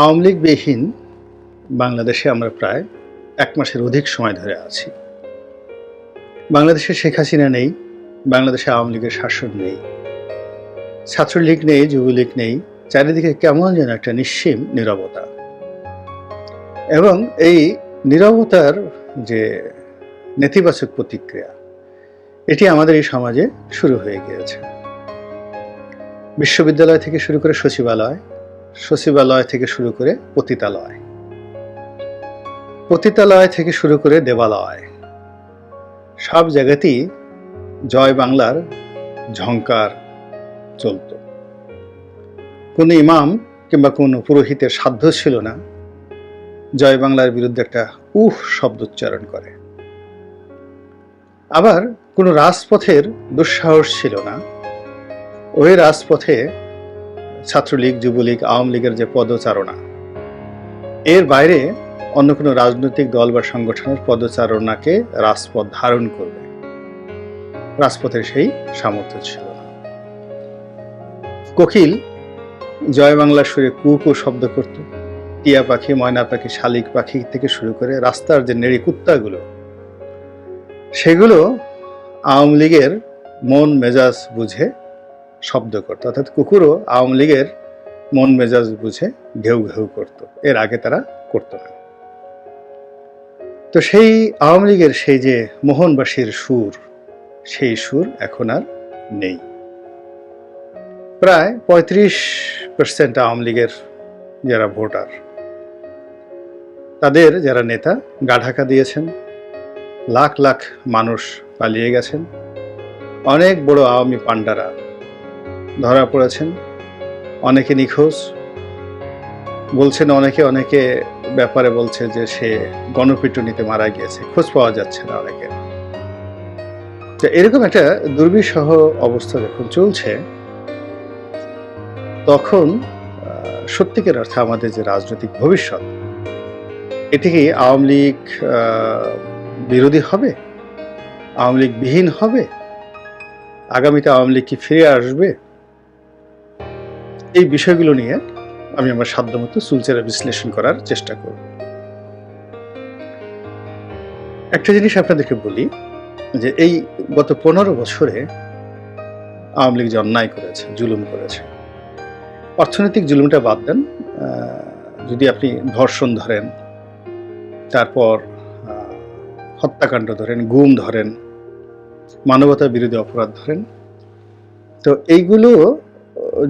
আওয়ামী লীগবিহীন বাংলাদেশে আমরা প্রায় এক মাসের অধিক সময় ধরে আছি। বাংলাদেশে শেখ হাসিনা নেই, বাংলাদেশে আওয়ামী লীগের শাসন নেই, ছাত্রলীগ নেই, যুবলীগ নেই, চারিদিকে কেমন যেন একটা নিঃসীম নীরবতা। এবং এই নীরবতার যে নেতিবাচক প্রতিক্রিয়া, এটি আমাদের এই সমাজে শুরু হয়ে গিয়েছে। বিশ্ববিদ্যালয় থেকে শুরু করে সচিবালয় সচিবালয় থেকে শুরু করে পতিতালয়। পতিতালয় থেকে শুরু করে দেবালয়। সব জায়গাতেই জয় বাংলার ঝঙ্কার চলত। কোনো ইমাম কিংবা কোনো পুরোহিতের সাধ্য ছিল না, জয় বাংলার বিরুদ্ধে একটা উহ শব্দ উচ্চারণ করে। আবার কোনো রাজপথের দুঃসাহস ছিল না। ওই রাজপথে ছাত্রলীগ, যুবলীগ, আওয়ামী লীগের যে পদচারণা, এর বাইরে অন্য কোনো রাজনৈতিক দল বা সংগঠনের পদচারণাকে রাজপথ ধারণ করবে। রাজপথের সেই সামর্থ্য ছিল না। কোকিল জয় বাংলা সুরে কু কু শব্দ করত। টিয়া পাখি, ময়না পাখি, শালিক পাখি থেকে শুরু করে রাস্তার যে নেড়ি কুত্তাগুলো, সেগুলো আওয়ামী লীগের মন মেজাজ বুঝে শব্দ করত অর্থাৎ কুকুরও আওয়ামী লীগের মন মেজাজ বুঝে ঘেউ ঘেউ করত। এর আগে তারা করত না। তো সেই আওয়ামী লীগের সেই যে মোহনবাসীর সুর, সেই সুর এখন আর নেই। প্রায় পঁয়ত্রিশ পার্সেন্ট আওয়ামী লীগের যারা ভোটার, তাদের যারা নেতা গা ঢাকা দিয়েছেন, লাখ লাখ মানুষ পালিয়ে গেছেন। অনেক বড় আওয়ামী পাণ্ডারা ধরা পড়েছেন। অনেকে নিখোঁজ। বলছেন অনেকে অনেকে ব্যাপারে বলছে যে সে গণপিটুনিতে মারা গিয়েছে। খোঁজ পাওয়া যাচ্ছে না অনেকে তো এরকম একটা দুর্বিষহ অবস্থা যখন চলছে, তখন সত্যিকার অর্থে আমাদের যে রাজনৈতিক ভবিষ্যৎ, এটি কি আওয়ামী লীগ বিরোধী হবে? আওয়ামী লীগ বিহীন হবে? আগামীতে আওয়ামী লীগ কি ফিরে আসবে? এই বিষয়গুলো নিয়ে আমি আমার সাধ্যমতো চুলচেরা বিশ্লেষণ করার চেষ্টা করব। একটা জিনিস আপনাদেরকে বলি যে এই গত পনেরো বছরে আওয়ামী লীগ যে অন্যায় করেছে, জুলুম করেছে, অর্থনৈতিক জুলুমটা বাদ দেন যদি আপনি ধর্ষণ ধরেন, তারপর হত্যাকাণ্ড ধরেন, গুম ধরেন মানবতা বিরোধী অপরাধ ধরেন, তো এইগুলো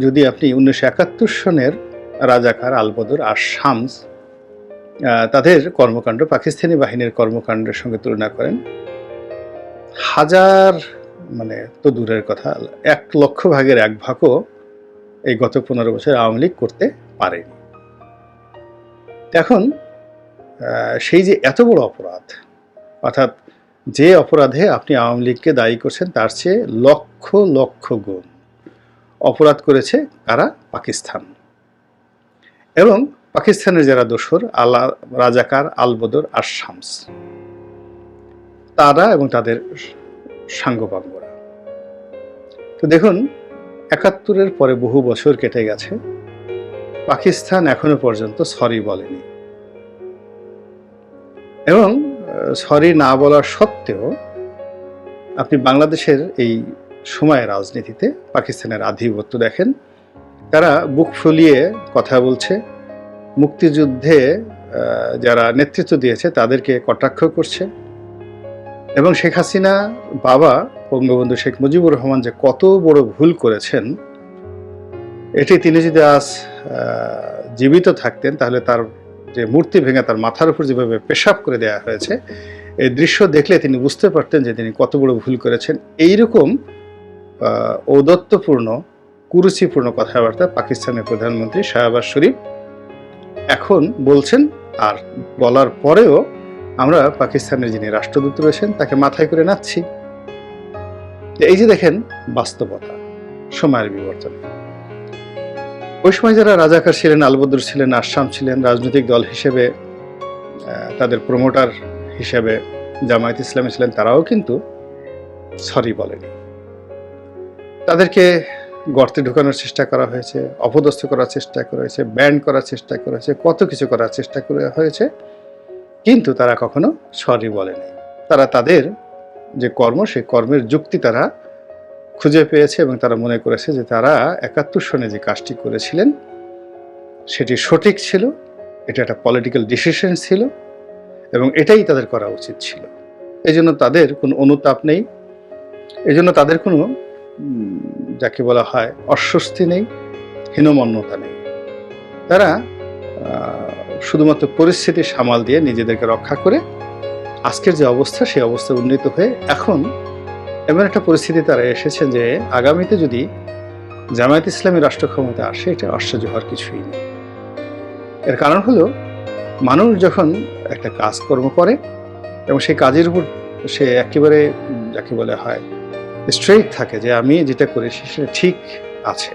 যদি আপনি উনিশশো একাত্তর সনের রাজাকার আলবদর আর শামস তাদের কর্মকাণ্ড, পাকিস্তানি বাহিনীর কর্মকাণ্ডের সঙ্গে তুলনা করেন, হাজার মানে তো দূরের কথা, এক লক্ষ ভাগের এক ভাগও এই গত পনেরো বছর আওয়ামী লীগ করতে পারেনি। এখন সেই যে এত বড় অপরাধ, অর্থাৎ যে অপরাধে আপনি আওয়ামী লীগকে দায়ী করছেন, তার চেয়ে লক্ষ লক্ষ গুণ অপরাধ করেছে কারা পাকিস্তান। এবং পাকিস্তানের যারা দোসর আল্লাহ রাজাকার আলবদর আর শামস, তারা এবং তাদের সাঙ্গপাঙ্গরা। তো দেখুন, একাত্তরের পরে বহু বছর কেটে গেছে। পাকিস্তান এখনও পর্যন্ত সরি বলেনি। এবং সরি না বলার সত্ত্বেও আপনি বাংলাদেশের এই সময়ের রাজনীতিতে পাকিস্তানের আধিপত্য দেখেন। তারা বুক ফুলিয়ে কথা বলছে। মুক্তিযুদ্ধে যারা নেতৃত্ব দিয়েছে, তাদেরকে কটাক্ষ করছে। এবং শেখ হাসিনা বাবা, বঙ্গবন্ধু শেখ মুজিবুর রহমান যে কত বড় ভুল করেছেন, এটি তিনি যদি আজ জীবিত থাকতেন, তাহলে তার যে মূর্তি ভেঙে তার মাথার উপর যেভাবে পেশাব করে দেওয়া হয়েছে, এই দৃশ্য দেখলে তিনি বুঝতে পারতেন যে তিনি কত বড় ভুল করেছেন। এইরকম আহ, ঔদত্যপূর্ণ কুরুচিপূর্ণ কথাবার্তা পাকিস্তানের প্রধানমন্ত্রী শাহবাজ শরীফ এখন বলছেন আর বলার পরেও আমরা পাকিস্তানের যিনি রাষ্ট্রদূত রয়েছেন তাকে মাথায় করে নাচ্ছি। এই যে দেখেন বাস্তবতা সময়ের বিবর্তন। ওই সময় যারা রাজাকার ছিলেন আলবদর ছিলেন আসাম ছিলেন রাজনৈতিক দল হিসেবে তাদের প্রমোটার হিসেবে জামায়াত ইসলামী ছিলেন তারাও কিন্তু সরি বলেনি। তাদেরকে গর্তে ঢুকানোর চেষ্টা করা হয়েছে, অপদস্থ করার চেষ্টা করা হয়েছে, ব্যান্ড করার চেষ্টা করা হয়েছে, কত কিছু করার চেষ্টা করা হয়েছে, কিন্তু তারা কখনো সরি বলেনি তারা তাদের যে কর্ম, সেই কর্মের যুক্তি তারা খুঁজে পেয়েছে এবং তারা মনে করেছে যে তারা একাত্তর সনে যে কাজটি করেছিলেন, সেটি সঠিক ছিল, এটা একটা পলিটিক্যাল ডিসিশন ছিল এবং এটাই তাদের করা উচিত ছিল। এই জন্য তাদের কোনো অনুতাপ নেই এই জন্য তাদের কোনো যাকে বলা হয় অস্বস্তি নেই, হীনমন্যতা নেই। তারা শুধুমাত্র পরিস্থিতি সামাল দিয়ে নিজেদেরকে রক্ষা করে আজকের যে অবস্থা, সেই অবস্থা উন্নীত হয়ে এখন এমন একটা পরিস্থিতি তারা এসেছে যে আগামীতে যদি জামায়াত ইসলামী রাষ্ট্র ক্ষমতা আসে, এটা আশ্চর্য হওয়ার কিছুই নেই। এর কারণ হলো, মানুষ যখন একটা কাজকর্ম করে এবং সেই কাজের উপর সে একেবারে যাকে বলে হয় স্ট্রেইট থাকে যে আমি যেটা করেছি সেটা ঠিক আছে।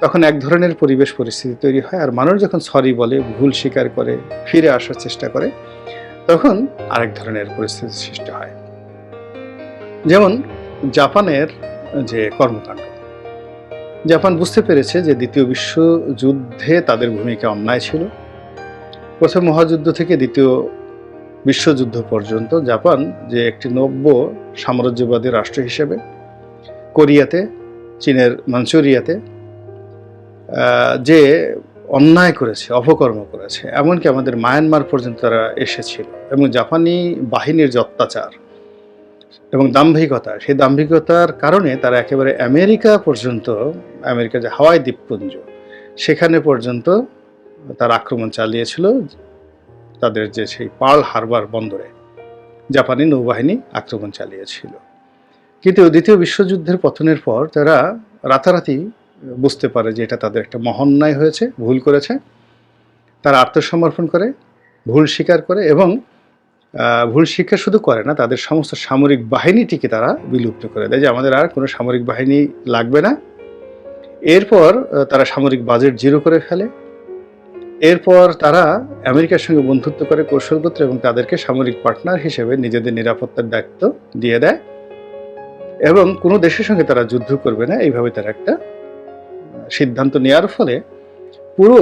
তখন এক ধরনের পরিবেশ পরিস্থিতি তৈরি হয় আর মানুষ যখন সরি বলে, ভুল স্বীকার করে, ফিরে আসার চেষ্টা করে, তখন আরেক ধরনের পরিস্থিতি সৃষ্টি হয়। যেমন জাপানের যে কর্মকাণ্ড। জাপান বুঝতে পেরেছে যে দ্বিতীয় বিশ্বযুদ্ধে তাদের ভূমিকা অন্যায় ছিল। প্রথম মহাযুদ্ধ থেকে দ্বিতীয় বিশ্বযুদ্ধ পর্যন্ত জাপান যে একটি নব্য সাম্রাজ্যবাদী রাষ্ট্র হিসেবে, কোরিয়াতে, চীনের মাঞ্চুরিয়াতে যে অন্যায় করেছে, অপকর্ম করেছে, এমনকি আমাদের মায়ানমার পর্যন্ত তারা এসেছিল এবং জাপানি বাহিনীর যে অত্যাচার এবং দাম্ভিকতা, সেই দাম্ভিকতার কারণে তারা একেবারে আমেরিকা পর্যন্ত আমেরিকা যে হাওয়াই দ্বীপপুঞ্জ, সেখানে পর্যন্ত তার আক্রমণ চালিয়েছিল। তাদের যে সেই পার্ল হারবার বন্দরে জাপানি নৌবাহিনী আক্রমণ চালিয়েছিল। কিন্তু দ্বিতীয় বিশ্বযুদ্ধের পতনের পর তারা রাতারাতি বুঝতে পারে যে এটা তাদের একটা মহন্যায় হয়েছে, ভুল করেছে। তারা আত্মসমর্পণ করে, ভুল স্বীকার করে এবং ভুল স্বীকার শুধু করে না, তাদের সমস্ত সামরিক বাহিনীটিকে তারা বিলুপ্ত করে দেয় যে আমাদের আর কোনো সামরিক বাহিনী লাগবে না। এরপর তারা সামরিক বাজেট জিরো করে ফেলে। এরপর তারা আমেরিকার সঙ্গে বন্ধুত্ব করে কৌশলপত্র এবং তাদেরকে সামরিক পার্টনার হিসেবে নিজেদের নিরাপত্তার দায়িত্ব দিয়ে দেয়। এবং কোনো দেশের সঙ্গে তারা যুদ্ধ করবে না, এইভাবে তারা একটা সিদ্ধান্ত নেওয়ার ফলে পুরো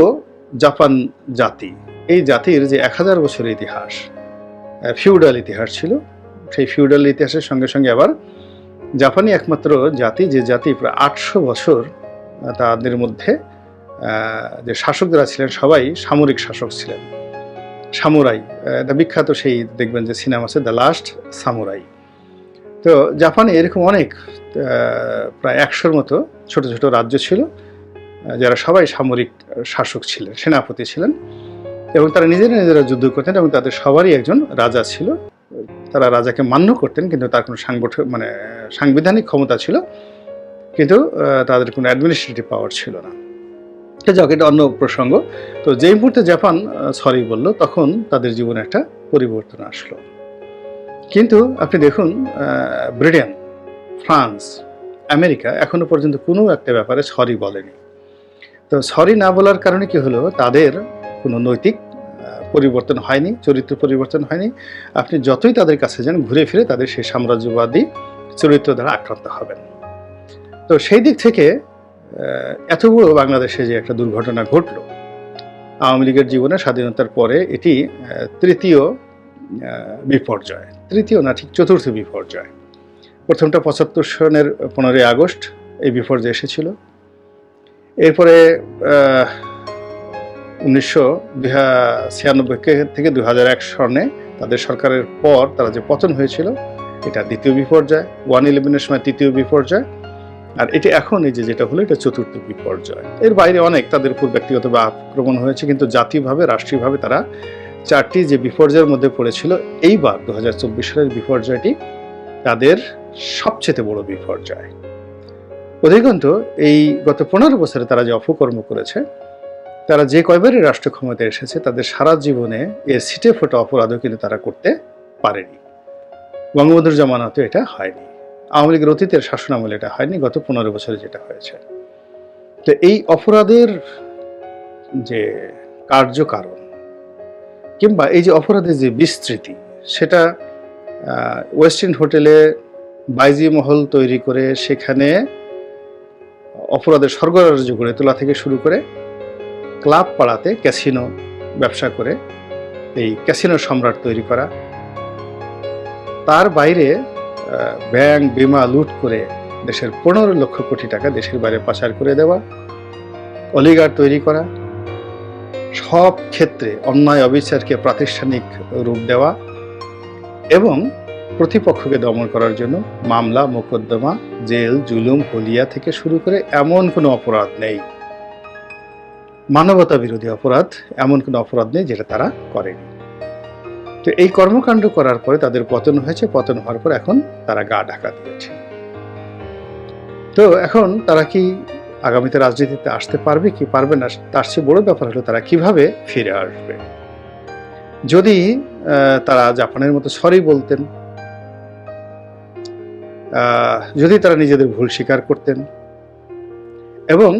জাপান জাতি, এই জাতির যে এক হাজার বছরের ইতিহাস ফিউডাল ইতিহাস ছিল, সেই ফিউডাল ইতিহাসের সঙ্গে সঙ্গে আবার জাপানি একমাত্র জাতি যে জাতি প্রায় আটশো বছর তাদের মধ্যে যে শাসকরা ছিলেন সবাই সামরিক শাসক ছিলেন। সামুরাই এটা বিখ্যাত সেই দেখবেন যে সিনেমা আছে দ্য লাস্ট সামুরাই তো জাপানে এরকম অনেক প্রায় একশোর মতো ছোট ছোট রাজ্য ছিল যারা সবাই সামরিক শাসক ছিলেন, সেনাপতি ছিলেন এবং তারা নিজেরা নিজেরা যুদ্ধ করতেন এবং তাদের সবারই একজন রাজা ছিল। তারা রাজাকে মান্য করতেন, কিন্তু তার কোনো সাংগঠন মানে সাংবিধানিক ক্ষমতা ছিল, কিন্তু তাদের কোনো অ্যাডমিনিস্ট্রেটিভ পাওয়ার ছিল না। যাক এটা অন্য প্রসঙ্গ। তো যেই মুহূর্তে জাপান সরি বলল, তখন তাদের জীবনে একটা পরিবর্তন আসলো। কিন্তু আপনি দেখুন ব্রিটেন ফ্রান্স আমেরিকা এখনও পর্যন্ত কোনো একটা ব্যাপারে সরি বলেনি। তো সরি না বলার কারণে কি হলো? তাদের কোনো নৈতিক পরিবর্তন হয়নি, চরিত্র পরিবর্তন হয়নি। আপনি যতই তাদের কাছে যান, ঘুরে ফিরে তাদের সেই সাম্রাজ্যবাদী চরিত্র দ্বারা আক্রান্ত হবেন। তো সেই দিক থেকে এত বড় বাংলাদেশে যে একটা দুর্ঘটনা ঘটল, আওয়ামী লীগের জীবনে স্বাধীনতার পরে এটি তৃতীয় বিপর্যয়। তৃতীয় না ঠিক চতুর্থ বিপর্যয়। প্রথমটা পঁচাত্তর সনের পনেরোই আগস্ট এই বিপর্যয় এসেছিল। এরপরে উনিশশো ছিয়ানব্বই থেকে দু হাজার এক সনে তাদের সরকারের পর তারা যে পতন হয়েছিল, এটা দ্বিতীয় বিপর্যয়। ওয়ান ইলেভেনের সময় তৃতীয় বিপর্যয়। আর এটি এখন এই যে যেটা হলো, এটা চতুর্থ বিপর্যয়। এর বাইরে অনেক তাদের উপর ব্যক্তিগতভাবে আক্রমণ হয়েছে, কিন্তু জাতীয়ভাবে রাষ্ট্রীয়ভাবে তারা চারটি যে বিপর্যয়ের মধ্যে পড়েছিল, এইবার দু হাজার চব্বিশ সালের বিপর্যয়টি তাদের সবচেয়ে বড় বিপর্যয়। অধিকন্ত এই গত পনেরো বছরে তারা যে অপকর্ম করেছে, তারা যে কয়বারই রাষ্ট্র ক্ষমতায় এসেছে, তাদের সারা জীবনে এর সিটে ফোটা অপরাধও কিন্তু তারা করতে পারেনি। বঙ্গবন্ধুর জমানাতে এটা হয়নি। আওয়ামী লীগের অতীতের শাসনামলে এটা হয়নি, গত পনেরো বছরে যেটা হয়েছে। তো এই অপরাধের যে কার্যকারণ কিংবা এই যে অপরাধের যে বিস্তৃতি, সেটা ওয়েস্টিন হোটেলে বাইজি মহল তৈরি করে সেখানে অপরাধের স্বর্গরাজ্য গড়ে তোলা থেকে শুরু করে ক্লাব পাড়াতে ক্যাসিনো ব্যবসা করে এই ক্যাসিনো সম্রাট তৈরি করা। তার বাইরে ব্যাংক বিমা লুট করে দেশের পনেরো লক্ষ কোটি টাকা দেশের বাইরে পাচার করে দেওয়া, অলিগার তৈরি করা, সব ক্ষেত্রে অন্যায় অবিচারকে প্রাতিষ্ঠানিক রূপ দেওয়া এবং প্রতিপক্ষকে দমন করার জন্য মামলা, মোকদ্দমা, জেল, জুলুম, হলিয়া থেকে শুরু করে এমন কোনো অপরাধ নেই। মানবতা বিরোধী অপরাধ এমন কোনো অপরাধ নেই যেটা তারা করেনি। তো এই কর্মকাণ্ড করার পরে তাদের পতন হয়েছে। পতন হওয়ার পর এখন তারা গা ঢাকা দিয়েছে। তো এখন তারা কি আগামীতে রাজনীতিতে আসতে পারবে কি পারবে না, তার চেয়ে বড় ব্যাপার হলো তারা কীভাবে ফিরে আসবে। যদি তারা জাপানের মতো সরি বলতেন যদি তারা নিজেদের ভুল স্বীকার করতেন, এবং